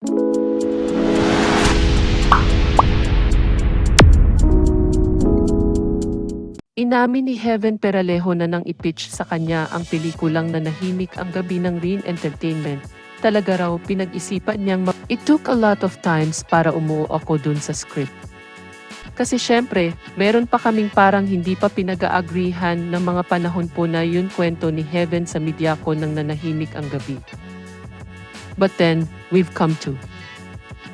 Inamin ni Heaven Peralejo na nang ipitch sa kanya ang pelikulang nanahimik ang gabi ng Rin Entertainment. Talaga raw pinag-isipan niyang ma- It took a lot of times para umuo ako dun sa script. Kasi syempre, meron pa kaming parang hindi pa pinag-aagrihan ng mga panahon po na yun kwento ni Heaven sa media ko ng nanahimik ang gabi. But then, we've come to.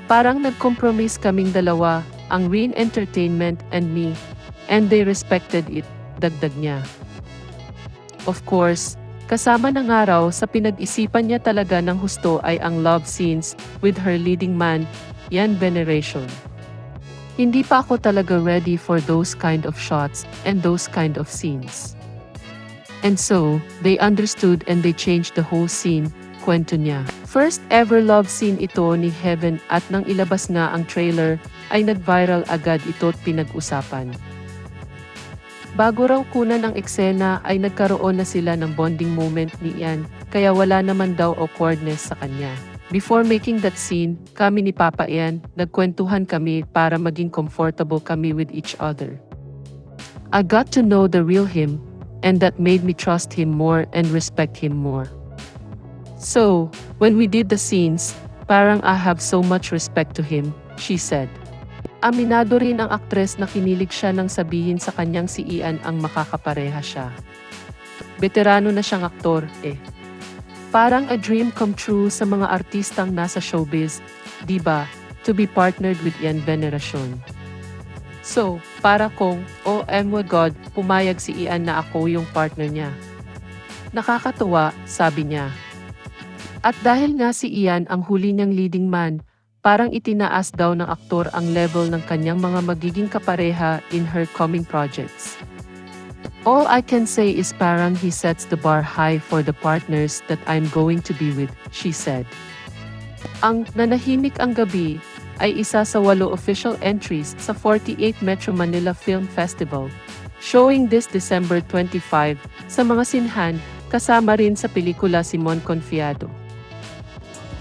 Parang nag-compromise kaming dalawa, ang Rin Entertainment and me, and they respected it, dagdag niya. Of course, kasama ng araw sa pinag-isipan niya talaga ng husto ay ang love scenes with her leading man, Yan Veneration. Hindi pa ako talaga ready for those kind of shots and those kind of scenes. And so, they understood and they changed the whole scene, kwento niya. First ever love scene ito ni Heaven at nang ilabas nga ang trailer, ay nag-viral agad ito at pinag-usapan. Bago raw kunan ang eksena ay nagkaroon na sila ng bonding moment ni Ian, kaya wala naman daw awkwardness sa kanya. Before making that scene, kami ni Papa Ian, nagkwentuhan kami para maging comfortable kami with each other. I got to know the real him, and that made me trust him more and respect him more. So, when we did the scenes, parang I have so much respect to him, she said. Aminado rin ang aktres na kinilig siya nang sabihin sa kanyang si Ian ang makakapareha siya. Veterano na siyang aktor, eh. Parang a dream come true sa mga artistang nasa showbiz, di ba? To be partnered with Ian Veneracion. So, para kong, oh my God, pumayag si Ian na ako yung partner niya. Nakakatuwa, sabi niya. At dahil nga si Ian ang huli niyang leading man, parang itinaas daw ng aktor ang level ng kanyang mga magiging kapareha in her coming projects. All I can say is parang he sets the bar high for the partners that I'm going to be with, she said. Ang Nanahimik ang Gabi ay isa sa walo official entries sa 48 Metro Manila Film Festival, showing this December 25 sa mga sinhan kasama rin sa pelikula Simon Confiado.